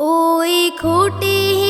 ওই খুঁটিহীন নীলাকাশ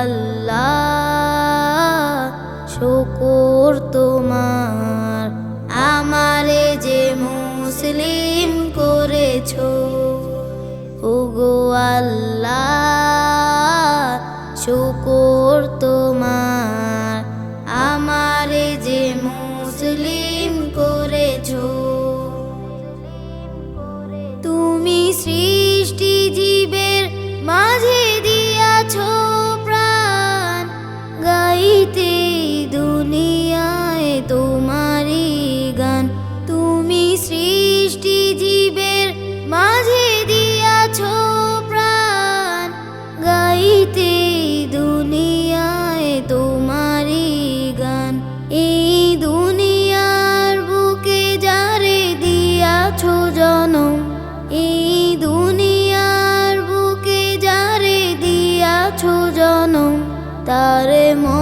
আল্লাহ, শুকুর তোমার। আমারে যে মুসলিম করেছ ও গো আল্লাহ, শুকুর তোমার। আমারে যে মুসলিম করেছ, তুমি সৃষ্টি জীবের মাঝে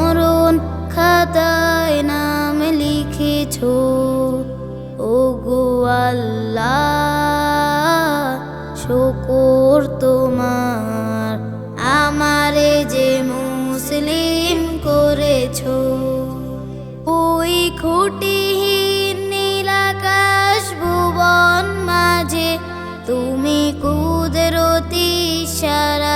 মরণ খাতায় নাম লিখেছো ও গো আল্লাহ, শুকুর তোমার। আমারে যে মুসলিম করেছ, ওই খুঁটিহীন নীলাকাশ ভুবন মাঝে তুমি কুদরতি সারাই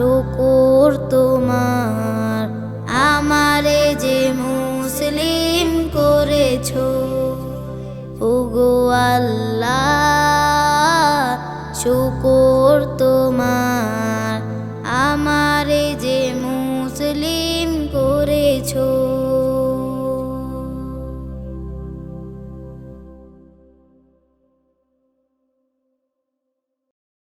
শুকুর তোমার আমারে যে মুসলিম করেছ ওগো আল্লাহ।